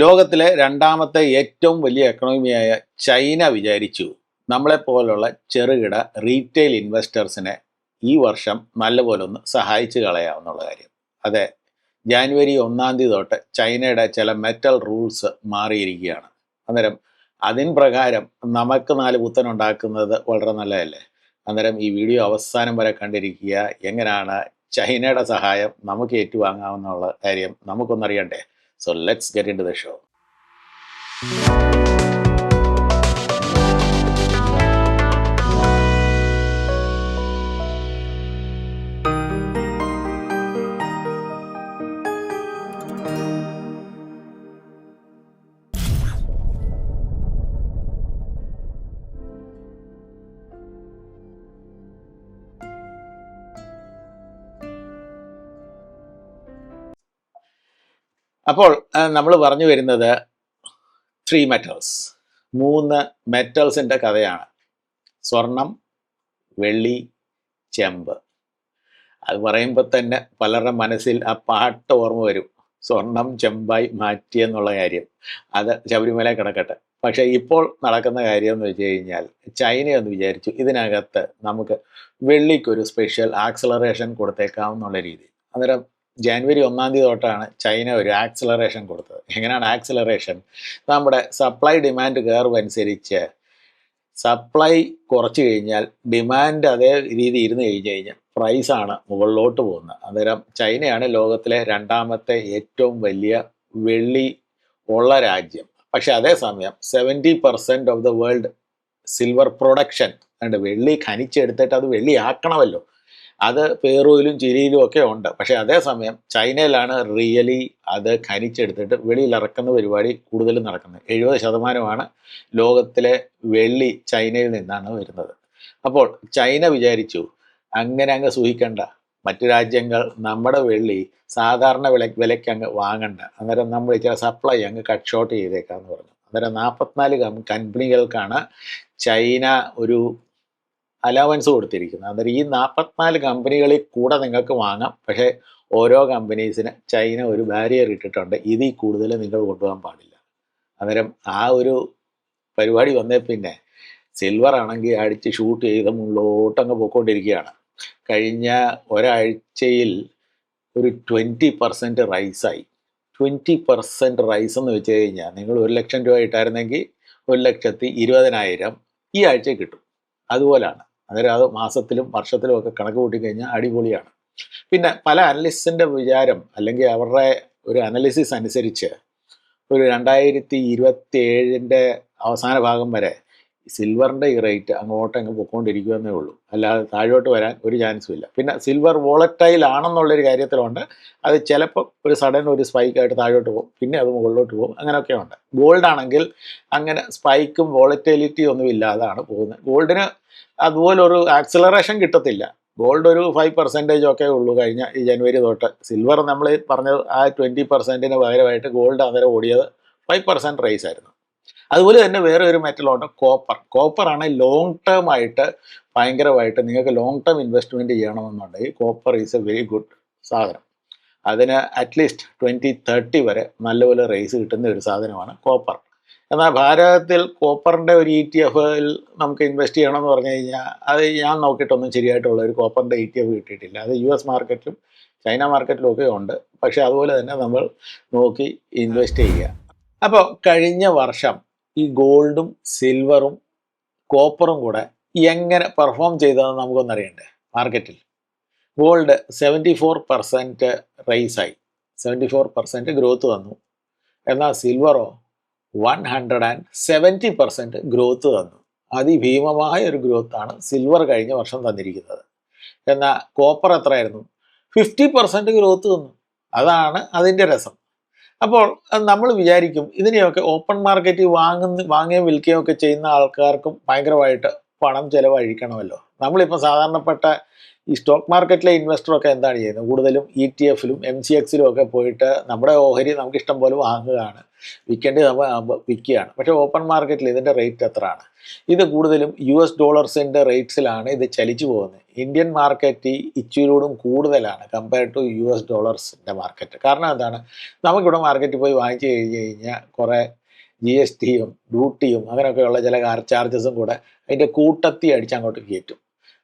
ലോകത്തിലെ രണ്ടാമത്തെ ഏറ്റവും വലിയ എക്കണോമിയായ ചൈന വിചാരിച്ചു. നമ്മളെപ്പോലുള്ള ചെറുകിട റീറ്റെയിൽ ഇൻവെസ്റ്റേഴ്സിനെ ഈ വർഷം നല്ലപോലെ ഒന്ന് സഹായിച്ചു കളയാവുന്നുള്ള കാര്യം. അതെ ജാനുവരി ഒന്നാം തീയതി തൊട്ട് ചൈനയുടെ ചില മെറ്റൽ റൂൾസ് മാറിയിരിക്കുകയാണ്. അന്നേരം അതിൻ പ്രകാരം നമുക്ക് നാല് പുത്തൻ ഉണ്ടാക്കുന്നത് വളരെ നല്ലതല്ലേ? അന്നേരം ഈ വീഡിയോ അവസാനം വരെ കണ്ടിരിക്കുക എങ്ങനെയാണ് ചൈനയുടെ സഹായം നമുക്ക് ഏറ്റുവാങ്ങാവുന്നുള്ള കാര്യം നമുക്കൊന്നറിയണ്ടേ? So let's get into the അപ്പോൾ നമ്മൾ പറഞ്ഞു വരുന്നത് ത്രീ മെറ്റൽസ് മൂന്ന് മെറ്റൽസിന്റെ കഥയാണ്. സ്വർണം വെള്ളി ചെമ്പ്. അത് പറയുമ്പോൾ തന്നെ പലരുടെ മനസ്സിൽ ആ പാട്ട് ഓർമ്മ വരും. സ്വർണം ചെമ്പായി മാറ്റി എന്നുള്ള കാര്യം. അത് ശബരിമല കിടക്കട്ടെ. പക്ഷേ ഇപ്പോൾ നടക്കുന്ന കാര്യം എന്ന് വെച്ച് കഴിഞ്ഞാൽ ചൈന എന്ന് വിചാരിച്ചു ഇതിനകത്ത് നമുക്ക് വെള്ളിക്കൊരു സ്പെഷ്യൽ ആക്സലറേഷൻ കൊടുത്തേക്കാവുന്നുള്ള രീതി. അന്നേരം ജാനുവരി ഒന്നാം തീയതി തൊട്ടാണ് ചൈന ഒരു ആക്സിലറേഷൻ കൊടുത്തത്. എങ്ങനെയാണ് ആക്സിലറേഷൻ നമ്മുടെ സപ്ലൈ ഡിമാൻഡ് കയറും അനുസരിച്ച് സപ്ലൈ കുറച്ച് കഴിഞ്ഞാൽ ഡിമാൻഡ് അതേ രീതി ഇരുന്ന് കഴിഞ്ഞ് കഴിഞ്ഞാൽ പ്രൈസാണ് മുകളിലോട്ട് പോകുന്നത്. അന്നേരം ചൈനയാണ് ലോകത്തിലെ രണ്ടാമത്തെ ഏറ്റവും വലിയ വെള്ളി ഉള്ള രാജ്യം. പക്ഷെ അതേസമയം seventy percent of the world silver production അതുകൊണ്ട് വെള്ളി ഖനിച്ചെടുത്തിട്ട് അത് വെള്ളി ആക്കണമല്ലോ അത് പേറുവിലും ചിരിയിലും ഒക്കെ ഉണ്ട്. പക്ഷേ അതേസമയം ചൈനയിലാണ് റിയലി അത് ഖനിച്ചെടുത്തിട്ട് വെളിയിൽ ഇറക്കുന്ന പരിപാടി കൂടുതലും നടക്കുന്നത്. എഴുപത് ശതമാനമാണ് ലോകത്തിലെ വെള്ളി ചൈനയിൽ നിന്നാണ് വരുന്നത്. അപ്പോൾ ചൈന വിചാരിച്ചു അങ്ങനെ അങ്ങ് സൂഹിക്കണ്ട. മറ്റു രാജ്യങ്ങൾ നമ്മുടെ വെള്ളി സാധാരണ വില വിലയ്ക്ക് അങ്ങ് വാങ്ങണ്ട. അന്നേരം നമ്മൾ ചില സപ്ലൈ അങ്ങ് കട്ട് ഷോർട്ട് ചെയ്തേക്കാന്ന് പറഞ്ഞു. അന്നേരം നാൽപ്പത്തിനാല് കമ്പനികൾക്കാണ് ചൈന ഒരു അലവൻസ് കൊടുത്തിരിക്കുന്നത് അന്നേരം ഈ നാൽപ്പത്തിനാല് കമ്പനികളിൽ കൂടെ നിങ്ങൾക്ക് വാങ്ങാം. പക്ഷേ ഓരോ കമ്പനീസിന് ചൈന ഒരു ബാരിയർ ഇട്ടിട്ടുണ്ട്. ഇതിൽ കൂടുതൽ നിങ്ങൾ കൊണ്ടുപോകാൻ പാടില്ല. അന്നേരം ആ ഒരു പരിപാടി വന്നേ പിന്നെ സിൽവർ ആണെങ്കിൽ അടിച്ച് ഷൂട്ട് ചെയ്ത് മുന്നോട്ടങ്ങ് പോയിക്കൊണ്ടിരിക്കുകയാണ്. കഴിഞ്ഞ ഒരാഴ്ചയിൽ ഒരു ട്വന്റി പെർസെന്റ് റൈസായി ട്വന്റി പെർസെന്റ് റൈസ് എന്ന് വെച്ച് കഴിഞ്ഞാൽ നിങ്ങൾ ഒരു ലക്ഷം രൂപ ഇട്ടായിരുന്നെങ്കിൽ ഒരു ലക്ഷത്തി ഇരുപതിനായിരം ഈ ആഴ്ച കിട്ടും. അതുപോലാണ്. അന്നേരം അത് മാസത്തിലും വർഷത്തിലും ഒക്കെ കണക്ക് കൂട്ടിക്കഴിഞ്ഞാൽ അടിപൊളിയാണ്. പിന്നെ പല അനലിസ്റ്റിന്റെ വിചാരം അല്ലെങ്കിൽ അവരുടെ ഒരു അനലിസിസ് അനുസരിച്ച് ഒരു രണ്ടായിരത്തി ഇരുപത്തി ഏഴിന്റെ അവസാന ഭാഗം വരെ സിൽവറിന്റെ ഈ റേറ്റ് അങ്ങോട്ട് അങ്ങ് പൊക്കോണ്ടിരിക്കുമെന്നേ ഉള്ളൂ. അല്ലാതെ താഴോട്ട് വരാൻ ഒരു ചാൻസും ഇല്ല. പിന്നെ സിൽവർ വോളറ്റൈൽ ആണെന്നുള്ളൊരു കാര്യത്തിലുണ്ട്. അത് ചിലപ്പോൾ ഒരു സഡൻ ഒരു സ്പൈക്കായിട്ട് താഴോട്ട് പോകും. പിന്നെ അത് മുകളിലോട്ട് പോകും. അങ്ങനെയൊക്കെ ഉണ്ട് ഗോൾഡ് ആണെങ്കിൽ അങ്ങനെ സ്പൈക്കും വോളറ്റൈലിറ്റിയും ഒന്നും ഇല്ലാതാണ് പോകുന്നത്. ഗോൾഡിന് അതുപോലെ ഒരു ആക്സിലറേഷൻ കിട്ടത്തില്ല. ഗോൾഡ് ഒരു ഫൈവ് പെർസെന്റേജ് ഒക്കെ ഉള്ളൂ കഴിഞ്ഞ ഈ ജനുവരി തൊട്ട്. സിൽവർ നമ്മൾ പറഞ്ഞത് ആ ട്വന്റി പെർസെന്റിന് പകരമായിട്ട് ഗോൾഡ് അന്നേരം ഓടിയത് ഫൈവ് പെർസെന്റ് റേസ് ആയിരുന്നു. അതുപോലെ തന്നെ വേറെ ഒരു മെറ്റലുണ്ട് കോപ്പർ കോപ്പറാണ് ലോങ് ടേം ആയിട്ട് ഭയങ്കരമായിട്ട് നിങ്ങൾക്ക് ലോങ് ടേം ഇൻവെസ്റ്റ്മെന്റ് ചെയ്യണമെന്നുണ്ടെങ്കിൽ copper is a very good സാധനം. അതിന് അറ്റ്ലീസ്റ്റ് ട്വന്റി തേർട്ടി വരെ നല്ലപോലെ റേസ് കിട്ടുന്ന ഒരു സാധനമാണ് കോപ്പർ എന്നാൽ ഭാരതത്തിൽ കോപ്പറിന്റെ ഒരു ഇ ടി എഫിൽ നമുക്ക് ഇൻവെസ്റ്റ് ചെയ്യണമെന്ന് പറഞ്ഞു കഴിഞ്ഞാൽ അത് ഞാൻ നോക്കിയിട്ടൊന്നും ശരിയായിട്ടുള്ള ഒരു കോപ്പറിന്റെ ഇ ടി എഫ് കിട്ടിയിട്ടില്ല. അത് യു എസ് മാർക്കറ്റിലും ചൈന മാർക്കറ്റിലും ഒക്കെ ഉണ്ട്. പക്ഷേ അതുപോലെ തന്നെ നമ്മൾ നോക്കി ഇൻവെസ്റ്റ് ചെയ്യുക. അപ്പോൾ കഴിഞ്ഞ വർഷം ഈ ഗോൾഡും സിൽവറും കോപ്പറും കൂടെ എങ്ങനെ പെർഫോം ചെയ്തതെന്ന് നമുക്കൊന്നറിയണ്ടേ മാർക്കറ്റിൽ ഗോൾഡ് സെവന്റി ഫോർ പെർസെന്റ് റൈസായി സെവന്റി ഫോർ പെർസെന്റ് ഗ്രോത്ത് വന്നു. എന്നാൽ സിൽവറോ one hundred and seventy percent growth തന്നു അതിഭീമമായ ഒരു ഗ്രോത്താണ് സിൽവർ കഴിഞ്ഞ വർഷം തന്നിരിക്കുന്നത്. എന്നാൽ കോപ്പർ എത്രയായിരുന്നു? ഫിഫ്റ്റി പെർസെന്റ് ഗ്രോത്ത് തന്നു അതാണ് അതിന്റെ രസം. അപ്പോൾ നമ്മൾ വിചാരിക്കും ഇതിനെയൊക്കെ ഓപ്പൺ മാർക്കറ്റിൽ വാങ്ങുന്ന വാങ്ങുകയും വിൽക്കുകയും ഒക്കെ ചെയ്യുന്ന ആൾക്കാർക്കും ഭയങ്കരമായിട്ട് പണം ചെലവഴിക്കണമല്ലോ. നമ്മളിപ്പോൾ സാധാരണപ്പെട്ട ഈ സ്റ്റോക്ക് മാർക്കറ്റിലെ ഇൻവെസ്റ്ററൊക്കെ എന്താണ് ചെയ്യുന്നത്? കൂടുതലും ഇ ടി എഫിലും എം സി എക്സിലും ഒക്കെ പോയിട്ട് നമ്മുടെ ഓഹരി നമുക്ക് ഇഷ്ടം പോലെ വാങ്ങുകയാണ്. വിൽക്കേണ്ടത് നമ്മൾ വിൽക്കുകയാണ്. പക്ഷേ ഓപ്പൺ മാർക്കറ്റിൽ ഇതിന്റെ റേറ്റ് എത്രയാണ്? ഇത് കൂടുതലും യു എസ് ഡോളേഴ്സിന്റെ റേറ്റ്സിലാണ് ഇത് ചലിച്ചു പോകുന്നത്. ഇന്ത്യൻ മാർക്കറ്റ് ഇച്ചിരിയോടും കൂടുതലാണ് കമ്പയർഡ് ടു യു എസ് ഡോളർസിന്റെ മാർക്കറ്റ്. കാരണം എന്താണ്? നമുക്കിവിടെ മാർക്കറ്റിൽ പോയി വാങ്ങിച്ചു കഴിഞ്ഞ് കഴിഞ്ഞാൽ കുറേ ജി എസ് ടിയും ഡ്യൂട്ടിയും അങ്ങനെയൊക്കെയുള്ള ചില ചാർജസും കൂടെ അതിന്റെ കൂട്ടത്തി അടിച്ച് അങ്ങോട്ട് കയറ്റും.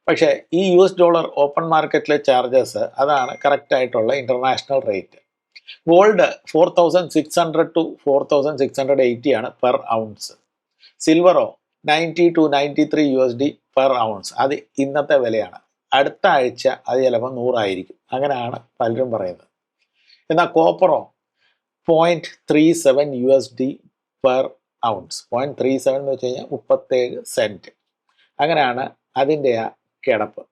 പക്ഷേ ഈ യു എസ് ഡോളർ ഓപ്പൺ മാർക്കറ്റിലെ ചാർജസ് അതാണ് കറക്റ്റായിട്ടുള്ള international rate gold four thousand six hundred to four thousand six hundred eighty ആണ് per ounce സിൽവറോ ninety to ninety three U S D per ounce അത് ഇന്നത്തെ വിലയാണ്. അടുത്ത ആഴ്ച അത് ചിലപ്പോൾ നൂറായിരിക്കും. അങ്ങനെയാണ് പലരും പറയുന്നത്. എന്നാൽ കോപ്പറോ point three seven U S D per ounce point three seven എന്ന് വെച്ച് കഴിഞ്ഞാൽ മുപ്പത്തേഴ് സെന്റ് അങ്ങനെയാണ് അതിന്റെ ആ കിടപ്പ്.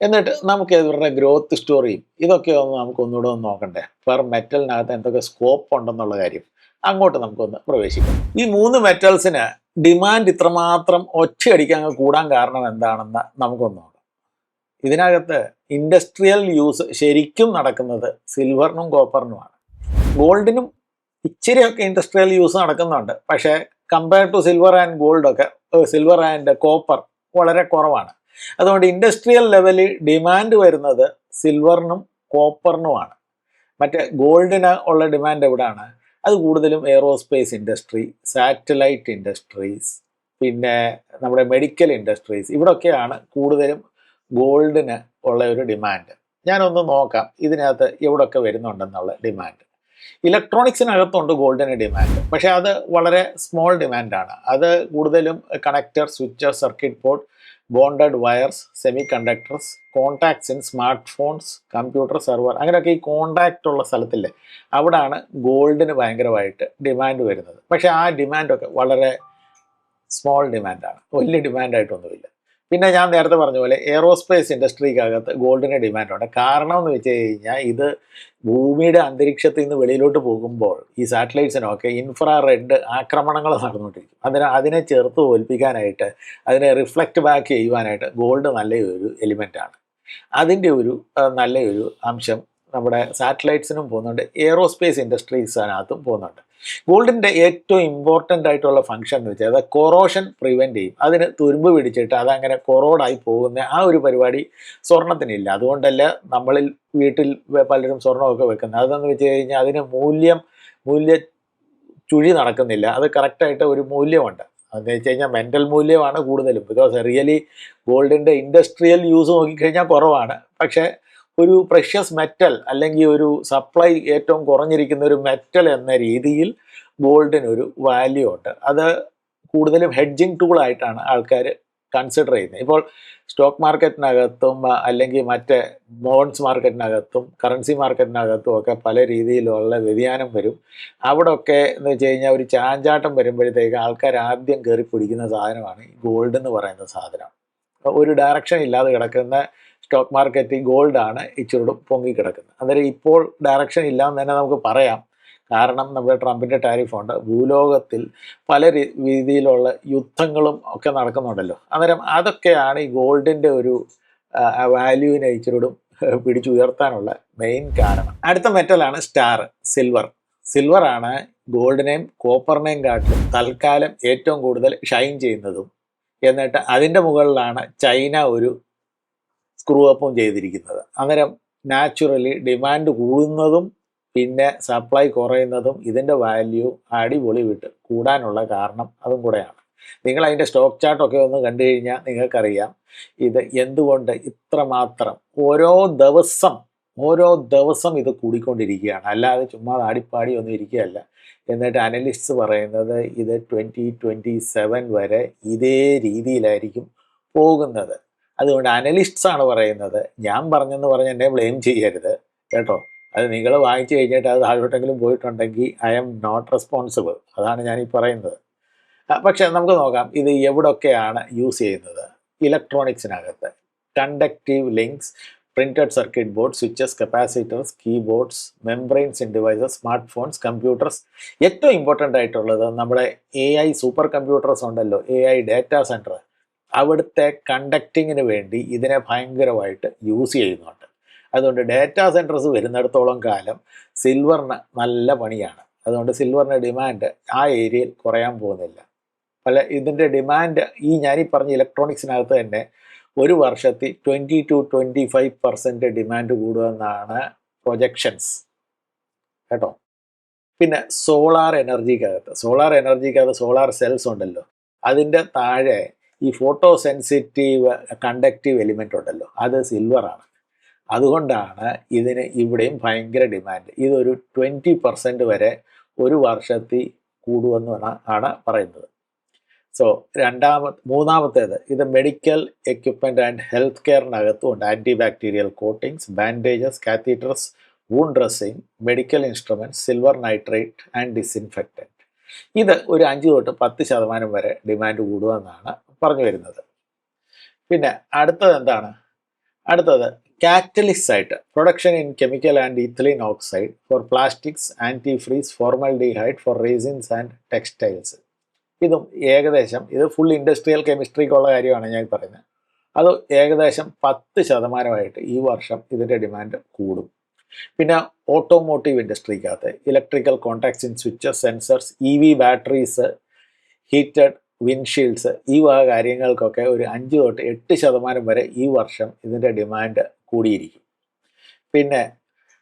എന്നിട്ട് നമുക്ക് ഇവരുടെ ഗ്രോത്ത് സ്റ്റോറിയും ഇതൊക്കെ ഒന്ന് നമുക്ക് ഒന്നുകൂടെ ഒന്ന് നോക്കണ്ടേ? പെർ മെറ്റലിനകത്ത് എന്തൊക്കെ സ്കോപ്പ് ഉണ്ടെന്നുള്ള കാര്യം. അങ്ങോട്ട് നമുക്കൊന്ന് പ്രവേശിക്കാം. ഈ മൂന്ന് മെറ്റൽസിന് ഡിമാൻഡ് ഇത്രമാത്രം ഒറ്റയടിക്ക് കൂടാൻ കാരണം എന്താണെന്ന് നമുക്കൊന്ന് നോക്കാം. ഇതിനകത്ത് ഇൻഡസ്ട്രിയൽ യൂസ് ശരിക്കും നടക്കുന്നത് സിൽവറിനും കോപ്പറിനുമാണ് ഗോൾഡിനും ഇച്ചിരിയൊക്കെ ഇൻഡസ്ട്രിയൽ യൂസ് നടക്കുന്നുണ്ട്. പക്ഷേ കമ്പയർ ടു സിൽവർ ആൻഡ് ഗോൾഡൊക്കെ സിൽവർ ആൻഡ് കോപ്പർ വളരെ കുറവാണ്. അതുകൊണ്ട് ഇൻഡസ്ട്രിയൽ ലെവലിൽ ഡിമാൻഡ് വരുന്നത് സിൽവറിനും കോപ്പറിനുമാണ് മറ്റേ ഗോൾഡിന് ഉള്ള ഡിമാൻഡ് എവിടെയാണ് അത് കൂടുതലും എയറോസ്പേസ് ഇൻഡസ്ട്രി സാറ്റലൈറ്റ് ഇൻഡസ്ട്രീസ് പിന്നെ നമ്മുടെ മെഡിക്കൽ ഇൻഡസ്ട്രീസ് ഇവിടൊക്കെയാണ് കൂടുതലും ഗോൾഡിന് ഉള്ള ഒരു ഡിമാൻഡ് ഞാനൊന്ന് നോക്കാം ഇതിനകത്ത് എവിടെയൊക്കെ വരുന്നുണ്ടെന്നുള്ള ഡിമാൻഡ് ഇലക്ട്രോണിക്സിനകത്തുണ്ട് ഗോൾഡിന് ഡിമാൻഡ് പക്ഷേ അത് വളരെ സ്മോൾ ഡിമാൻഡാണ് അത് കൂടുതലും connector switcher circuit board bonded wires semi conductors contacts in smart phones computer server അങ്ങനെയൊക്കെ ഈ കോണ്ടാക്റ്റ് ഉള്ള സ്ഥലത്തില്ലേ അവിടാണ് ഗോൾഡിന് ഭയങ്കരമായിട്ട് ഡിമാൻഡ് വരുന്നത്. പക്ഷേ ആ ഡിമാൻഡൊക്കെ വളരെ സ്മോൾ ഡിമാൻഡാണ് വലിയ ഡിമാൻഡായിട്ടൊന്നുമില്ല പിന്നെ ഞാൻ നേരത്തെ പറഞ്ഞ പോലെ എയറോസ്പേസ് ഇൻഡസ്ട്രിക്കകത്ത് ഗോൾഡിന് ഡിമാൻഡുണ്ട് കാരണം എന്ന് വെച്ച് കഴിഞ്ഞാൽ ഇത് ഭൂമിയുടെ അന്തരീക്ഷത്തിൽ നിന്ന് വെളിയിലോട്ട് പോകുമ്പോൾ ഈ സാറ്റലൈറ്റ്സിനൊക്കെ ഇൻഫ്രാ റെഡ് ആക്രമണങ്ങൾ നടന്നുകൊണ്ടിരിക്കും. അതിന് അതിനെ ചെറുത്ത് തോൽപ്പിക്കാനായിട്ട് അതിനെ റിഫ്ലക്റ്റ് ബാക്ക് ചെയ്യുവാനായിട്ട് ഗോൾഡ് നല്ലൊരു എലിമെന്റാണ് അതിന്റെ ഒരു നല്ലൊരു അംശം നമ്മുടെ സാറ്റലൈറ്റ്സിനും പോകുന്നുണ്ട്. എയറോസ്പേസ് ഇൻഡസ്ട്രീസിനകത്തും പോകുന്നുണ്ട്. ഗോൾഡിന്റെ ഏറ്റവും ഇമ്പോർട്ടന്റ് ആയിട്ടുള്ള ഫംഗ്ഷൻ എന്ന് വെച്ചാൽ അത് കൊറോഷൻ പ്രിവെന്റ് ചെയ്യും. അതിന് തുരുമ്പ് പിടിച്ചിട്ട് അതങ്ങനെ കൊറോഡായി പോകുന്ന ആ ഒരു പരിപാടി സ്വർണത്തിനില്ല. അതുകൊണ്ടല്ല നമ്മളിൽ വീട്ടിൽ പലരും സ്വർണമൊക്കെ വെക്കുന്നത്. അതെന്ന് വെച്ച് കഴിഞ്ഞാൽ അതിന് മൂല്യം മൂല്യ ചുഴി നടക്കുന്നില്ല. അത് കറക്റ്റായിട്ട് ഒരു മൂല്യമുണ്ട്. അതെന്ന് വെച്ച് കഴിഞ്ഞാൽ മെന്റൽ മൂല്യമാണ് കൂടുതലും. ബിക്കോസ് റിയലി ഗോൾഡിന്റെ ഇൻഡസ്ട്രിയൽ യൂസ് നോക്കിക്കഴിഞ്ഞാൽ കുറവാണ്. പക്ഷേ ഒരു പ്രഷ്യസ് മെറ്റൽ അല്ലെങ്കിൽ ഒരു സപ്ലൈ ഏറ്റവും കുറഞ്ഞിരിക്കുന്ന ഒരു മെറ്റൽ എന്ന രീതിയിൽ ഗോൾഡിനൊരു വാല്യൂ ഉണ്ട്. അത് കൂടുതലും ഹെഡ്ജിങ് ടൂളായിട്ടാണ് ആൾക്കാർ കൺസിഡർ ചെയ്യുന്നത്. ഇപ്പോൾ സ്റ്റോക്ക് മാർക്കറ്റിനകത്തും അല്ലെങ്കിൽ മറ്റേ ബോൺസ് മാർക്കറ്റിനകത്തും കറൻസി മാർക്കറ്റിനകത്തും ഒക്കെ പല രീതിയിലുള്ള വ്യതിയാനം വരും. അവിടെ ഒക്കെ എന്ന് വെച്ച് കഴിഞ്ഞാൽ ഒരു ചാഞ്ചാട്ടം വരുമ്പോഴത്തേക്ക് ആൾക്കാർ ആദ്യം കയറി പിടിക്കുന്ന സാധനമാണ് ഈ ഗോൾഡ് എന്ന് പറയുന്ന സാധനം. ഒരു ഡയറക്ഷൻ ഇല്ലാതെ കിടക്കുന്ന സ്റ്റോക്ക് മാർക്കറ്റ് ഗോൾഡാണ് ഇച്ചിരൂടും പൊങ്ങിക്കിടക്കുന്നത്. അന്നേരം ഇപ്പോൾ ഡയറക്ഷൻ ഇല്ലാന്ന് തന്നെ നമുക്ക് പറയാം. കാരണം നമ്മുടെ ട്രംപിന്റെ ടാരിഫുണ്ട് ഭൂലോകത്തിൽ പല രീതിയിലുള്ള യുദ്ധങ്ങളും ഒക്കെ നടക്കുന്നുണ്ടല്ലോ. അന്നേരം അതൊക്കെയാണ് ഈ ഗോൾഡിന്റെ ഒരു വാല്യൂവിനെ ഇച്ചിരൂടും പിടിച്ചുയർത്താനുള്ള മെയിൻ കാരണം. അടുത്ത മെറ്റലാണ് സ്റ്റാർ സിൽവർ സിൽവറാണ് ഗോൾഡിനെയും കോപ്പറിനെയും കാട്ടിലും തൽക്കാലം ഏറ്റവും കൂടുതൽ ഷൈൻ ചെയ്യുന്നതും. എന്നിട്ട് അതിന്റെ മുകളിലാണ് ചൈന ഒരു സ്ക്രൂ അപ്പും ചെയ്തിരിക്കുന്നത്. അങ്ങനെ നാച്ചുറലി ഡിമാൻഡ് കൂടുന്നതും പിന്നെ സപ്ലൈ കുറയുന്നതും ഇതിന്റെ വാല്യൂ അടിപൊളി വിട്ട് കൂടാനുള്ള കാരണം അതും കൂടെയാണ്. നിങ്ങൾ അതിന്റെ സ്റ്റോക്ക് ചാർട്ടൊക്കെ ഒന്ന് കണ്ടു കഴിഞ്ഞാൽ നിങ്ങൾക്കറിയാം ഇത് എന്തുകൊണ്ട് ഇത്രമാത്രം ഓരോ ദിവസം ഓരോ ദിവസം ഇത് കൂടിക്കൊണ്ടിരിക്കുകയാണ്. അല്ലാതെ ചുമ്മാ ആടിപ്പാടി ഒന്നും ഇരിക്കുകയല്ല. എന്നിട്ട് അനലിസ്റ്റ്സ് പറയുന്നത് ഇത് ട്വന്റി ട്വന്റി സെവൻ വരെ ഇതേ രീതിയിലായിരിക്കും പോകുന്നത്. അതുകൊണ്ട് അനലിസ്റ്റ്സ് ആണ് പറയുന്നത്. ഞാൻ പറഞ്ഞെന്ന് പറഞ്ഞ് എന്നെ ബ്ലെയിം ചെയ്യരുത്. കേട്ടോ? അത് നിങ്ങൾ വായിച്ചു കഴിഞ്ഞിട്ട് അത് താഴോട്ടെങ്കിലും പോയിട്ടുണ്ടെങ്കിൽ ഐ എം നോട്ട് റെസ്പോൺസിബിൾ അതാണ് ഞാൻ ഈ പറയുന്നത് പക്ഷേ നമുക്ക് നോക്കാം. ഇത് എവിടൊക്കെയാണ് യൂസ് ചെയ്യുന്നത്? ഇലക്ട്രോണിക്സിനകത്ത് conductive links printed circuit board switches capacitors keyboards membranes in devices smart phones computers ഏറ്റവും ഇമ്പോർട്ടന്റ് ആയിട്ടുള്ളത് നമ്മുടെ എ ഐ സൂപ്പർ കമ്പ്യൂട്ടേഴ്സ് ഉണ്ടല്ലോ. എ ഐ ഡാറ്റാ സെന്റർ അവിടുത്തെ കണ്ടക്റ്റിങ്ങിന് വേണ്ടി ഇതിനെ ഭയങ്കരമായിട്ട് യൂസ് ചെയ്യുന്നുണ്ട്. അതുകൊണ്ട് ഡാറ്റാ സെന്റേഴ്സ് വരുന്നിടത്തോളം കാലം സിൽവറിന് നല്ല പണിയാണ്. അതുകൊണ്ട് സിൽവറിന്റെ ഡിമാൻഡ് ആ ഏരിയയിൽ കുറയാൻ പോകുന്നില്ല. പല ഇതിന്റെ ഡിമാൻഡ് ഈ ഞാനീ പറഞ്ഞ ഇലക്ട്രോണിക്സിനകത്ത് തന്നെ ഒരു വർഷത്തിൽ twenty to twenty five percent demand കൂടുമെന്നാണ് projections കേട്ടോ? പിന്നെ സോളാർ എനർജിക്കകത്ത് സോളാർ എനർജിക്കകത്ത് സോളാർ സെൽസ് ഉണ്ടല്ലോ. അതിന്റെ താഴെ ഈ ഫോട്ടോ സെൻസിറ്റീവ് കണ്ടക്റ്റീവ് എലിമെന്റ് ഉണ്ടല്ലോ അത് സിൽവറാണ് അതുകൊണ്ടാണ് ഇതിന് ഇവിടെയും ഭയങ്കര ഡിമാൻഡ് ഇതൊരു ട്വന്റി പെർസെന്റ് വരെ ഒരു വർഷത്തിൽ കൂടുമെന്ന് ആണ് പറയുന്നത്. സോ രണ്ടാമത് മൂന്നാമത്തേത് ഇത് മെഡിക്കൽ എക്യുപ്മെന്റ് ആൻഡ് ഹെൽത്ത് കെയറിനകത്തും ഉണ്ട്. Anti bacterial coatings bandages catheters wound dressing medical instruments silver nitrate and disinfectant ഇത് ഒരു അഞ്ച് തൊട്ട് പത്ത് ശതമാനം വരെ ഡിമാൻഡ് കൂടുമെന്നാണ് പറഞ്ഞു വരുന്നത്. പിന്നെ അടുത്തത് എന്താണ്? അടുത്തത് കാറ്റലിസ്റ്റ് ആയിട്ട് production in chemical and ethylene oxide for plastics anti freeze formaldehyde for resins and textiles ഇതും ഏകദേശം ഇത് ഫുൾ ഇൻഡസ്ട്രിയൽ കെമിസ്ട്രിക്കുള്ള കാര്യമാണ് ഞാൻ പറയുന്നത്. അത് ഏകദേശം പത്ത് ശതമാനമായിട്ട് ഈ വർഷം ഇതിന്റെ ഡിമാൻഡ് കൂടും. പിന്നെ automotive ഇൻഡസ്ട്രിക്കകത്ത് electrical contacts in switches sensors E V batteries heated windshields ഈ വക കാര്യങ്ങൾക്കൊക്കെ ഒരു അഞ്ച് തൊട്ട് എട്ട് ശതമാനം വരെ ഈ വർഷം ഇതിന്റെ ഡിമാൻഡ് കൂടിയിരിക്കും. പിന്നെ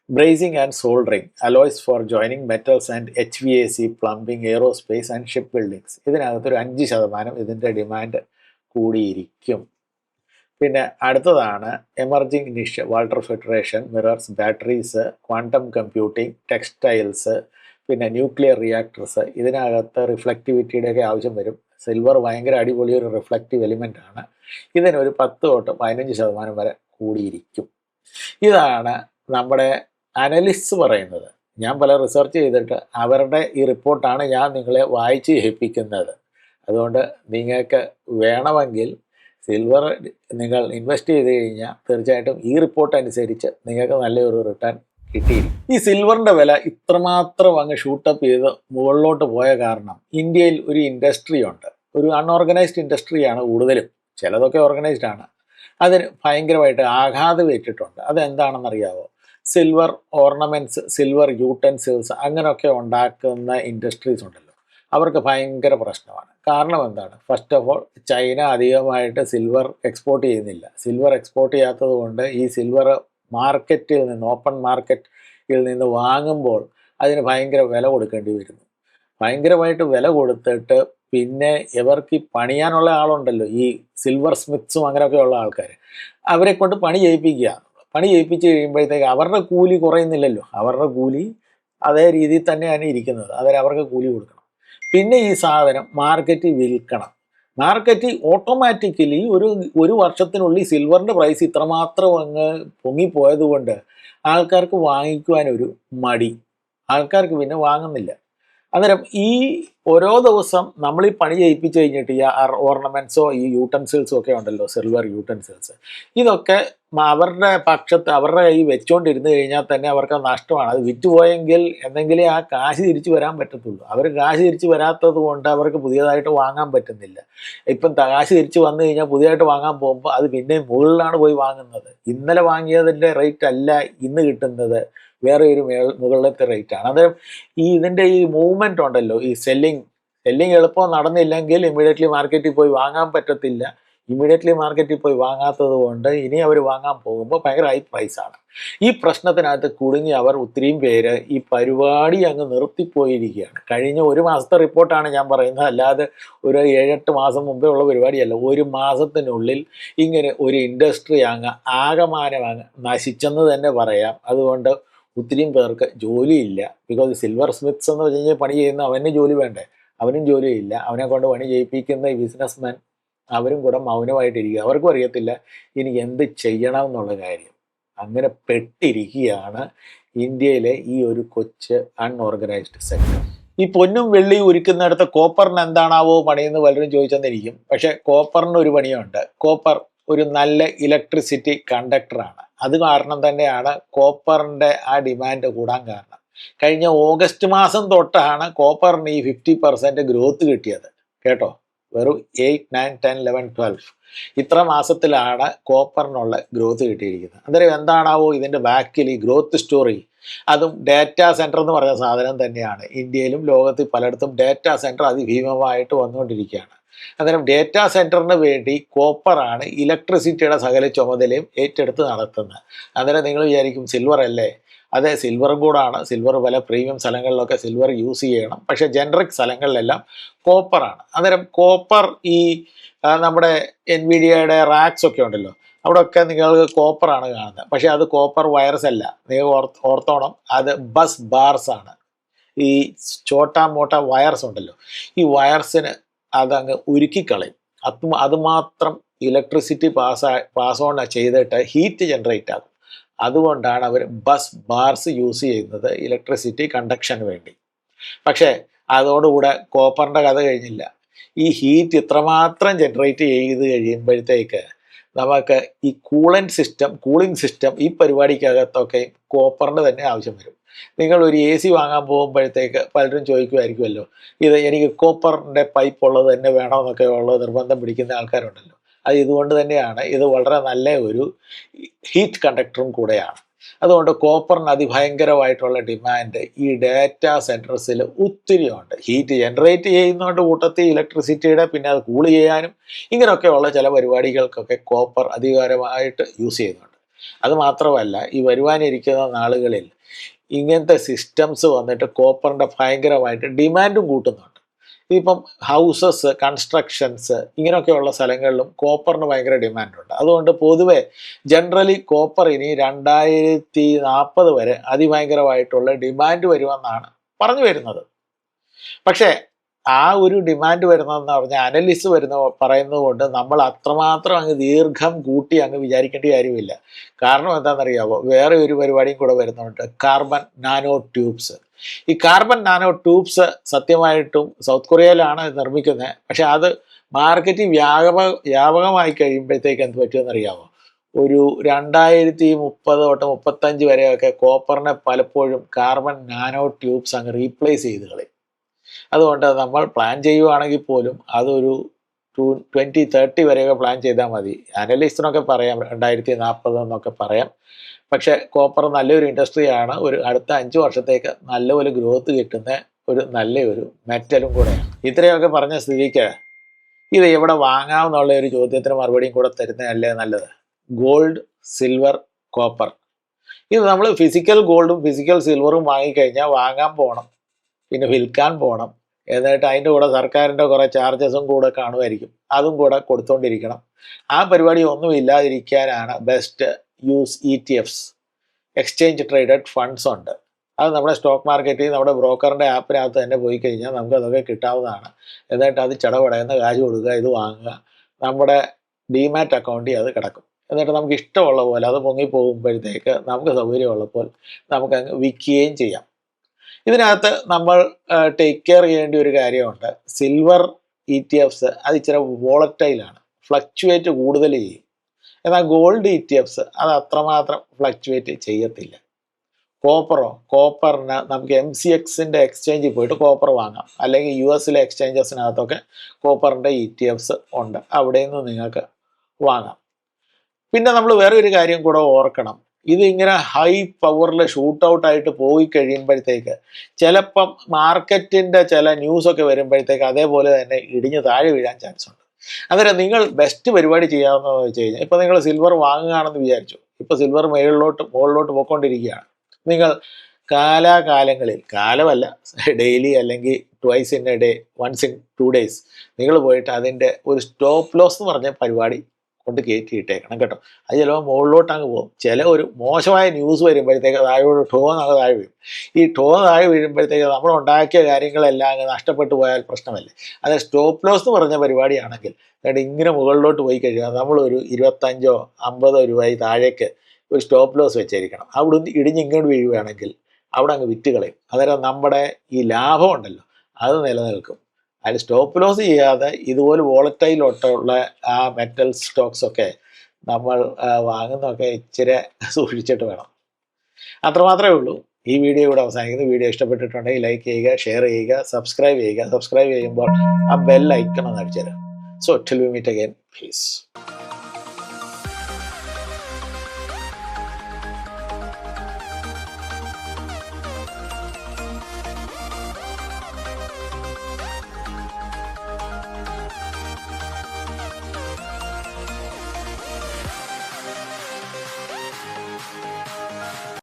brazing and soldering alloys for joining metals and H V A C plumbing aerospace and ship buildings ഇതിനകത്തൊരു അഞ്ച് ശതമാനം ഇതിന്റെ ഡിമാൻഡ് കൂടിയിരിക്കും. പിന്നെ അടുത്തതാണ് emerging niche water filtration mirrors batteries quantum computing textiles പിന്നെ ന്യൂക്ലിയർ റിയാക്ടർസ് ഇതിനകത്ത് റിഫ്ലക്റ്റിവിറ്റിയുടെയൊക്കെ ആവശ്യം വരും. സിൽവർ ഭയങ്കര അടിപൊളി ഒരു റിഫ്ലക്റ്റീവ് എലിമെന്റ് ആണ്. ഇതിനൊരു പത്ത് തൊട്ട് പതിനഞ്ച് ശതമാനം വരെ കൂടിയിരിക്കും. ഇതാണ് നമ്മുടെ അനലിസ്റ്റ് പറയുന്നത്. ഞാൻ പല റിസർച്ച് ചെയ്തിട്ട് അവരുടെ ഈ റിപ്പോർട്ടാണ് ഞാൻ നിങ്ങളെ വായിച്ച് ഏൽപ്പിക്കുന്നത്. അതുകൊണ്ട് നിങ്ങൾക്ക് വേണമെങ്കിൽ സിൽവർ നിങ്ങൾ ഇൻവെസ്റ്റ് ചെയ്ത് കഴിഞ്ഞാൽ തീർച്ചയായിട്ടും ഈ റിപ്പോർട്ട് അനുസരിച്ച് നിങ്ങൾക്ക് നല്ലൊരു റിട്ടേൺ കിട്ടിയിരിക്കും. ഈ സിൽവറിന്റെ വില ഇത്രമാത്രം അങ്ങ് ഷൂട്ടപ്പ് ചെയ്ത് മുകളിലോട്ട് പോയ കാരണം ഇന്ത്യയിൽ ഒരു ഇൻഡസ്ട്രി ഉണ്ട്. ഒരു അൺഓർഗനൈസ്ഡ് ഇൻഡസ്ട്രിയാണ് കൂടുതലും. ചിലതൊക്കെ ഓർഗനൈസ്ഡ് ആണ്. അതിന് ഭയങ്കരമായിട്ട് ആഘാതം ഏറ്റിട്ടുണ്ട്. അതെന്താണെന്നറിയാവോ? സിൽവർ ഓർണമെന്റ്സ് സിൽവർ യൂട്ടൻസിൽസ് അങ്ങനെയൊക്കെ ഉണ്ടാക്കുന്ന ഇൻഡസ്ട്രീസ് ഉണ്ടല്ലോ. അവർക്ക് ഭയങ്കര പ്രശ്നമാണ്. കാരണം എന്താണ്? ഫസ്റ്റ് ഓഫ് ഓൾ ചൈന അധികമായിട്ട് സിൽവർ എക്സ്പോർട്ട് ചെയ്യുന്നില്ല. സിൽവർ എക്സ്പോർട്ട് ചെയ്യാത്തത് കൊണ്ട് ഈ സിൽവർ മാർക്കറ്റിൽ നിന്ന് ഓപ്പൺ മാർക്കറ്റിൽ നിന്ന് വാങ്ങുമ്പോൾ അതിന് ഭയങ്കര വില കൊടുക്കേണ്ടി വരുന്നു. ഭയങ്കരമായിട്ട് വില കൊടുത്തിട്ട് പിന്നെ ഇവർക്ക് പണിയാനുള്ള ആളുണ്ടല്ലോ ഈ സിൽവർ സ്മിത്സും അങ്ങനെയൊക്കെ ഉള്ള ആൾക്കാർ അവരെ കൊണ്ട് പണി ചെയ്യിപ്പിക്കുക. പണി ചെയ്യിപ്പിച്ച് കഴിയുമ്പോഴത്തേക്ക് അവരുടെ കൂലി കുറയുന്നില്ലല്ലോ. അവരുടെ കൂലി അതേ രീതിയിൽ തന്നെയാണ് ഇരിക്കുന്നത്. അവരവർക്ക് അവർക്ക് കൂലി കൊടുക്കണം. പിന്നെ ഈ സാധനം മാർക്കറ്റിൽ വിൽക്കണം. മാർക്കറ്റിൽ ഓട്ടോമാറ്റിക്കലി ഒരു ഒരു വർഷത്തിനുള്ളിൽ സിൽവറിന്റെ പ്രൈസ് ഇത്രമാത്രം അങ്ങ് പൊങ്ങിപ്പോയതുകൊണ്ട് ആൾക്കാർക്ക് വാങ്ങിക്കുവാനൊരു മടി. ആൾക്കാർക്ക് പിന്നെ വാങ്ങുന്നില്ല. അന്നേരം ഈ ഓരോ ദിവസം നമ്മൾ ഈ പണി ചെയ്യിപ്പിച്ചു കഴിഞ്ഞിട്ട് ഈ ഓർണമെന്റ്സോ ഈ യൂട്ടൻസിൽസോ ഒക്കെ ഉണ്ടല്ലോ സിൽവർ യൂട്ടൻസിൽസ് ഇതൊക്കെ അവരുടെ പക്ഷത്ത് അവരുടെ കൈ വെച്ചുകൊണ്ടിരുന്ന് കഴിഞ്ഞാൽ തന്നെ അവർക്ക് നഷ്ടമാണ്. അത് വിറ്റുപോയെങ്കിൽ എന്തെങ്കിലും ആ കാശ് തിരിച്ചു വരാൻ പറ്റത്തുള്ളൂ. അവർ കാശ് തിരിച്ചു വരാത്തത് കൊണ്ട് അവർക്ക് പുതിയതായിട്ട് വാങ്ങാൻ പറ്റുന്നില്ല. ഇപ്പം കാശ് തിരിച്ചു വന്നു കഴിഞ്ഞാൽ പുതിയതായിട്ട് വാങ്ങാൻ പോകുമ്പോൾ അത് പിന്നെ മുകളിലാണ് പോയി വാങ്ങുന്നത്. ഇന്നലെ വാങ്ങിയതിന്റെ റേറ്റ് അല്ല ഇന്ന് കിട്ടുന്നത്. വേറെ ഒരു മുകളിലത്തെ റേറ്റ് ആണ്. അത് ഈ ഇതിന്റെ ഈ മൂവ്മെന്റ് ഉണ്ടല്ലോ ഈ സെല്ലിങ് സെല്ലിങ് എളുപ്പം നടന്നില്ലെങ്കിൽ ഇമ്മീഡിയറ്റ്ലി മാർക്കറ്റിൽ പോയി വാങ്ങാൻ പറ്റത്തില്ല. ഇമ്മീഡിയറ്റ്ലി മാർക്കറ്റിൽ പോയി വാങ്ങാത്തത് കൊണ്ട് ഇനി അവർ വാങ്ങാൻ പോകുമ്പോൾ ഭയങ്കര ഹൈ പ്രൈസാണ് ഈ പ്രശ്നത്തിനകത്ത് കുടുങ്ങി അവർ ഒത്തിരിയും പേര് ഈ പരിപാടി അങ്ങ് നിർത്തിപ്പോയിരിക്കുകയാണ്. കഴിഞ്ഞ ഒരു മാസത്തെ റിപ്പോർട്ടാണ് ഞാൻ പറയുന്നത്. അല്ലാതെ ഒരു ഏഴെട്ട് മാസം മുമ്പേ ഉള്ള പരിപാടിയല്ല. ഒരു മാസത്തിനുള്ളിൽ ഇങ്ങനെ ഒരു ഇൻഡസ്ട്രി അങ്ങ് ആകമാനം അങ്ങ് നശിച്ചെന്ന് തന്നെ പറയാം. അതുകൊണ്ട് ഒത്തിരിയും പേർക്ക് ജോലിയില്ല. ബിക്കോസ് സിൽവർ സ്മിത്സ് എന്ന് വെച്ച് കഴിഞ്ഞാൽ പണി ചെയ്യുന്ന അവന് ജോലി വേണ്ടേ? അവനും ജോലിയില്ല. അവനെ കൊണ്ട് പണി ചെയ്യിപ്പിക്കുന്ന ഈ ബിസിനസ്മാൻ അവരും കൂടെ മൗനമായിട്ടിരിക്കുക. അവർക്കും അറിയത്തില്ല ഇനി എന്ത് ചെയ്യണം എന്നുള്ള കാര്യം. അങ്ങനെ പെട്ടിരിക്കുകയാണ് ഇന്ത്യയിലെ ഈ ഒരു കൊച്ച് അൺഓർഗനൈസ്ഡ് സെക്ടർ ഈ പൊന്നും വെള്ളിയും ഉരുക്കുന്നിടത്ത് കോപ്പറിന് എന്താണാവോ പണിയെന്ന് പലരും ചോദിച്ചെന്നിരിക്കും. പക്ഷേ കോപ്പറിന് ഒരു പണിയുണ്ട്. കോപ്പർ ഒരു നല്ല ഇലക്ട്രിസിറ്റി കണ്ടക്ടറാണ് അത് കാരണം തന്നെയാണ് കോപ്പറിന്റെ ആ ഡിമാൻഡ് കൂടാൻ കാരണം. കഴിഞ്ഞ ഓഗസ്റ്റ് മാസം തൊട്ടാണ് കോപ്പറിന് ഈ ഫിഫ്റ്റി പെർസെന്റ് ഗ്രോത്ത് കിട്ടിയത്. കേട്ടോ? വെറും eight nine ten eleven twelve ഇത്ര മാസത്തിലാണ് കോപ്പറിനുള്ള ഗ്രോത്ത് കിട്ടിയിരിക്കുന്നത്. അന്നേരം എന്താണാവോ ഇതിന്റെ ബാക്കിൽ ഈ ഗ്രോത്ത് സ്റ്റോറി അതും ഡാറ്റാ സെന്റർ എന്ന് പറയുന്ന സാധനം തന്നെയാണ്. ഇന്ത്യയിലും ലോകത്തിൽ പലയിടത്തും ഡാറ്റാ സെന്റർ അതിഭീമമായിട്ട് വന്നുകൊണ്ടിരിക്കുകയാണ്. അന്നേരം ഡേറ്റാ സെന്ററിന് വേണ്ടി കോപ്പറാണ് ഇലക്ട്രിസിറ്റിയുടെ സകല ചുമതലയും ഏറ്റെടുത്ത് നടത്തുന്നത്. അന്നേരം നിങ്ങൾ വിചാരിക്കും സിൽവർ അല്ലേ? അതെ സിൽവറും കൂടാണ് സിൽവർ പല പ്രീമിയം സ്ഥലങ്ങളിലൊക്കെ സിൽവർ യൂസ് ചെയ്യണം. പക്ഷേ ജനറിക് സ്ഥലങ്ങളിലെല്ലാം കോപ്പറാണ് അന്നേരം കോപ്പർ ഈ നമ്മുടെ എൻവിഡിയയുടെ റാക്സ് ഒക്കെ ഉണ്ടല്ലോ. അവിടെയൊക്കെ നിങ്ങൾക്ക് കോപ്പറാണ് കാണുന്നത്. പക്ഷേ അത് കോപ്പർ വയർസ് അല്ല. നിങ്ങൾ ഓർത്ത് ഓർത്തോണം. അത് ബസ് ബാർസ് ആണ്. ഈ ചോട്ടാ മോട്ട വയർസ് ഉണ്ടല്ലോ. ഈ വയർസിന് അതങ്ങ് ഉരുക്കിക്കളയും. അത് അതുമാത്രം ഇലക്ട്രിസിറ്റി പാസ് പാസ് ഓൺ ചെയ്തിട്ട് ഹീറ്റ് ജനറേറ്റ് ആകും. അതുകൊണ്ടാണ് അവർ ബസ് ബാർസ് യൂസ് ചെയ്യുന്നത് ഇലക്ട്രിസിറ്റി കണ്ടക്ഷന് വേണ്ടി. പക്ഷേ അതോടുകൂടെ കോപ്പറിന്റെ കഥ കഴിഞ്ഞില്ല. ഈ ഹീറ്റ് ഇത്രമാത്രം ജനറേറ്റ് ചെയ്ത് കഴിയുമ്പോഴത്തേക്ക് നമുക്ക് ഈ കൂളൻ സിസ്റ്റം കൂളിംഗ് സിസ്റ്റം ഈ പരിപാടിക്കകത്തൊക്കെ കോപ്പറിന്റെ തന്നെ ആവശ്യം വരും. നിങ്ങൾ ഒരു എ സി വാങ്ങാൻ പോകുമ്പോഴത്തേക്ക് പലരും ചോദിക്കുമായിരിക്കുമല്ലോ ഇത് എനിക്ക് കോപ്പറിന്റെ പൈപ്പ് ഉള്ളത് തന്നെ വേണമെന്നൊക്കെ ഉള്ള നിർബന്ധം പിടിക്കുന്ന ആൾക്കാരുണ്ടല്ലോ. അത് ഇതുകൊണ്ട് തന്നെയാണ് ഇത് വളരെ നല്ല ഒരു ഹീറ്റ് കണ്ടക്ടറും കൂടെയാണ്. അതുകൊണ്ട് കോപ്പറിന് അതിഭയങ്കരമായിട്ടുള്ള ഡിമാൻഡ് ഈ ഡാറ്റ സെന്റർസിൽ ഒത്തിരി ഉണ്ട്. ഹീറ്റ് ജനറേറ്റ് ചെയ്യുന്നതുകൊണ്ട് കൂട്ടത്തിൽ ഇലക്ട്രിസിറ്റിയുടെ പിന്നെ അത് കൂൾ ചെയ്യാനും ഇങ്ങനെയൊക്കെയുള്ള ചില പരിപാടികൾക്കൊക്കെ കോപ്പർ അധികാരമായിട്ട് യൂസ് ചെയ്യുന്നുണ്ട്. അത് മാത്രമല്ല ഈ വരുവാനിരിക്കുന്ന നാളുകളിൽ ഇങ്ങനത്തെ സിസ്റ്റംസ് വന്നിട്ട് കോപ്പറിന്റെ ഭയങ്കരമായിട്ട് ഡിമാൻഡും കൂട്ടുന്നുണ്ട്. ഇപ്പം ഹൗസസ് കൺസ്ട്രക്ഷൻസ് ഇങ്ങനെയൊക്കെയുള്ള സ്ഥലങ്ങളിലും കോപ്പറിന് ഭയങ്കര ഡിമാൻഡുണ്ട് അതുകൊണ്ട് പൊതുവെ ജനറലി കോപ്പർ ഇനി രണ്ടായിരത്തി നാൽപ്പത് വരെ അതിഭയങ്കരമായിട്ടുള്ള ഡിമാൻഡ് വരുമെന്നാണ് പറഞ്ഞു വരുന്നത്. പക്ഷേ ആ ഒരു ഡിമാൻഡ് വരുന്നതെന്ന് പറഞ്ഞ അനലിസ്റ്റ് വരുന്ന പറയുന്നത് കൊണ്ട് നമ്മൾ അത്രമാത്രം അങ്ങ് ദീർഘം കൂട്ടി അങ്ങ് വിചാരിക്കേണ്ട കാര്യമില്ല. കാരണം എന്താണെന്നറിയാമോ വേറെ ഒരു പരിപാടിയും കൂടെ വരുന്നുണ്ട്. കാർബൺ നാനോ ട്യൂബ്സ് ഈ കാർബൺ നാനോ ട്യൂബ്സ് സത്യമായിട്ടും സൗത്ത് കൊറിയയിലാണ് നിർമ്മിക്കുന്നത്. പക്ഷെ അത് മാർക്കറ്റ് വ്യാപക വ്യാപകമായി കഴിയുമ്പോഴത്തേക്ക് എന്ത് പറ്റുമെന്നറിയാമോ ഒരു രണ്ടായിരത്തി മുപ്പത് തൊട്ട് മുപ്പത്തഞ്ച് വരെയൊക്കെ കോപ്പറിനെ പലപ്പോഴും കാർബൺ നാനോ ട്യൂബ്സ് അങ്ങ് റീപ്ലേസ് ചെയ്ത് കളയും. അതുകൊണ്ട് നമ്മൾ പ്ലാൻ ചെയ്യുവാണെങ്കിൽ പോലും അതൊരു ടു ട്വന്റി തേർട്ടി വരെയൊക്കെ പ്ലാൻ ചെയ്താൽ മതി. അനലിസ്റ്റിനൊക്കെ പറയാം രണ്ടായിരത്തി നാൽപ്പത് എന്നൊക്കെ പറയാം. പക്ഷേ കോപ്പർ നല്ലൊരു ഇൻഡസ്ട്രിയാണ് ഒരു അടുത്ത അഞ്ച് വർഷത്തേക്ക് നല്ലപോലെ ഗ്രോത്ത് കിട്ടുന്ന ഒരു നല്ലൊരു മെറ്റലും കൂടെയാണ്. ഇത്രയൊക്കെ പറഞ്ഞ സ്ഥിതിക്ക് ഇത് എവിടെ വാങ്ങാമെന്നുള്ള ഒരു ചോദ്യത്തിന് മറുപടിയും കൂടെ തരുന്നതല്ലേ നല്ലത്? ഗോൾഡ് സിൽവർ കോപ്പർ ഇത് നമ്മൾ ഫിസിക്കൽ ഗോൾഡും ഫിസിക്കൽ സിൽവറും വാങ്ങിക്കഴിഞ്ഞാൽ വാങ്ങാൻ പോകണം പിന്നെ വിൽക്കാൻ പോകണം എന്നിട്ട് അതിന്റെ കൂടെ സർക്കാരിന്റെ കുറേ ചാർജസും കൂടെ കാണുമായിരിക്കും. അതും കൂടെ കൊടുത്തുകൊണ്ടിരിക്കണം ആ പരിപാടി ഒന്നും ഇല്ലാതിരിക്കാനാണ് best use E T Fs exchange traded funds ഉണ്ട്. അത് നമ്മുടെ സ്റ്റോക്ക് മാർക്കറ്റിൽ നമ്മുടെ ബ്രോക്കറിന്റെ ആപ്പിനകത്ത് തന്നെ പോയി കഴിഞ്ഞാൽ നമുക്ക് അതൊക്കെ കിട്ടാവുന്നതാണ്. എന്നിട്ട് അത് ചടപടയുന്ന കാശ് കൊടുക്കുക ഇത് വാങ്ങുക. നമ്മുടെ ഡിമാറ്റ് അക്കൗണ്ടിൽ അത് കിടക്കും. എന്നിട്ട് നമുക്ക് ഇഷ്ടമുള്ള പോലെ അത് പൊങ്ങി പോകുമ്പോഴത്തേക്ക് നമുക്ക് സൗകര്യമുള്ളപ്പോൾ നമുക്ക് അങ്ങ് വിൽക്കുകയും ചെയ്യാം. ഇതിനകത്ത് നമ്മൾ ടേക്ക് കെയർ ചെയ്യേണ്ട ഒരു കാര്യമുണ്ട്. സിൽവർ ഇ ടി എഫ്സ് അത് ഇച്ചിരി വോളറ്റൈലാണ് ഫ്ലക്ച്വേറ്റ് കൂടുതൽ ചെയ്യും. എന്നാൽ ഗോൾഡ് ഇ ടി എഫ്സ് അത് അത്രമാത്രം ഫ്ലക്ച്വേറ്റ് ചെയ്യത്തില്ല. കോപ്പറോ കോപ്പറിന് നമുക്ക് എം സി എക്സിന്റെ എക്സ്ചേഞ്ചിൽ പോയിട്ട് കോപ്പർ വാങ്ങാം. അല്ലെങ്കിൽ യു എസിലെ എക്സ്ചേഞ്ചസിനകത്തൊക്കെ കോപ്പറിന്റെ ഇ ടി എഫ്സ് ഉണ്ട്. അവിടെ നിന്ന് നിങ്ങൾക്ക് വാങ്ങാം. പിന്നെ നമ്മൾ വേറെ ഒരു കാര്യം കൂടെ ഓർക്കണം. ഇത് ഇങ്ങനെ ഹൈ പവറിൽ ഷൂട്ട് ഔട്ട് ആയിട്ട് പോയി കഴിയുമ്പോഴത്തേക്ക് ചിലപ്പം മാർക്കറ്റിന്റെ ചില ന്യൂസൊക്കെ വരുമ്പോഴത്തേക്ക് അതേപോലെ തന്നെ ഇടിഞ്ഞ് താഴെ വീഴാൻ ചാൻസ് ഉണ്ട്. അന്നേരം നിങ്ങൾ ബെസ്റ്റ് പരിപാടി ചെയ്യാവുന്നതെന്ന് വെച്ച് കഴിഞ്ഞാൽ ഇപ്പം നിങ്ങൾ സിൽവർ വാങ്ങുകയാണെന്ന് വിചാരിച്ചു. ഇപ്പോൾ സിൽവർ മുകളിലോട്ട് മുകളിലോട്ട് പോയിക്കൊണ്ടിരിക്കുകയാണ്. നിങ്ങൾ കാലാകാലങ്ങളിൽ കാലമല്ല ഡെയിലി അല്ലെങ്കിൽ twice in a day once in two days നിങ്ങൾ പോയിട്ട് അതിന്റെ ഒരു സ്റ്റോപ്പ് ലോസ് എന്ന് പറഞ്ഞ പരിപാടി കൊണ്ട് കയറ്റി ഇട്ടേക്കണം കേട്ടോ. അത് ചിലപ്പോൾ മുകളിലോട്ട് അങ്ങ് പോകും. ചില ഒരു മോശമായ ന്യൂസ് വരുമ്പോഴത്തേക്ക് താഴോട്ട് ടോന്ന് അങ്ങ് താഴെ വീഴും. ഈ ടോ താഴെ വീഴുമ്പോഴത്തേക്ക് നമ്മൾ ഉണ്ടാക്കിയ കാര്യങ്ങളെല്ലാം അങ്ങ് നഷ്ടപ്പെട്ടു പോയാൽ പ്രശ്നമല്ലേ? അത് സ്റ്റോപ്പ് ലോസ് എന്ന് പറഞ്ഞ പരിപാടിയാണെങ്കിൽ അതായത് ഇങ്ങനെ മുകളിലോട്ട് പോയി കഴിയുക നമ്മളൊരു ഇരുപത്തഞ്ചോ അമ്പതോ രൂപയിൽ താഴേക്ക് ഒരു സ്റ്റോപ്പ് ലോസ് വെച്ചിരിക്കണം. അവിടെ ഇടിഞ്ഞ് ഇങ്ങോട്ട് വീഴുകയാണെങ്കിൽ അവിടെ അങ്ങ് വിറ്റ് കളയും. നമ്മുടെ ഈ ലാഭം ഉണ്ടല്ലോ അത് നിലനിൽക്കും. അതിൽ സ്റ്റോപ്പ് ലോസ് ചെയ്യാതെ ഇതുപോലെ വോളറ്റൈലോട്ടുള്ള ആ മെറ്റൽ സ്റ്റോക്സ് ഒക്കെ നമ്മൾ വാങ്ങുന്നതൊക്കെ ഇച്ചിരി സൂക്ഷിച്ചിട്ട് വേണം. അത്രമാത്രമേ ഉള്ളൂ. ഈ വീഡിയോ ഇവിടെ അവസാനിക്കുന്നു. വീഡിയോ ഇഷ്ടപ്പെട്ടിട്ടുണ്ടെങ്കിൽ ലൈക്ക് ചെയ്യുക ഷെയർ ചെയ്യുക സബ്സ്ക്രൈബ് ചെയ്യുക. സബ്സ്ക്രൈബ് ചെയ്യുമ്പോൾ ആ ബെൽ ഐക്കൺ ഒന്ന് അടിച്ചു തരാം. So till we meet again peace